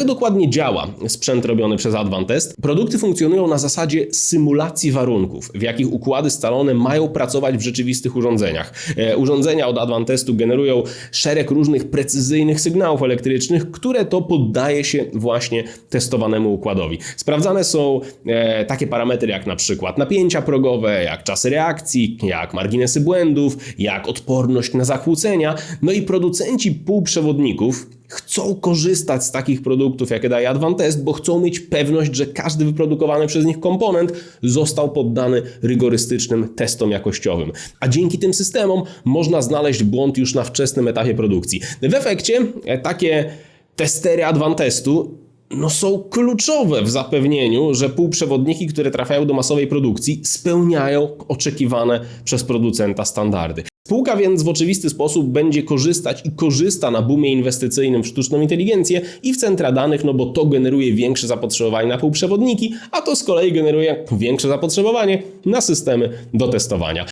Jak dokładnie działa sprzęt robiony przez Advantest? Produkty funkcjonują na zasadzie symulacji warunków, w jakich układy scalone mają pracować w rzeczywistych urządzeniach. E, urządzenia od Advantestu generują szereg różnych precyzyjnych sygnałów elektrycznych, które to poddaje się właśnie testowanemu układowi. Sprawdzane są e, takie parametry jak na przykład napięcia progowe, jak czasy reakcji, jak marginesy błędów, jak odporność na zakłócenia. No i producenci półprzewodników chcą korzystać z takich produktów, jakie daje Advantest, bo chcą mieć pewność, że każdy wyprodukowany przez nich komponent został poddany rygorystycznym testom jakościowym. A dzięki tym systemom można znaleźć błąd już na wczesnym etapie produkcji. W efekcie e, takie testery Advantestu no są kluczowe w zapewnieniu, że półprzewodniki, które trafiają do masowej produkcji, spełniają oczekiwane przez producenta standardy. Spółka więc w oczywisty sposób będzie korzystać i korzysta na boomie inwestycyjnym w sztuczną inteligencję i w centra danych, no bo to generuje większe zapotrzebowanie na półprzewodniki, a to z kolei generuje większe zapotrzebowanie na systemy do testowania.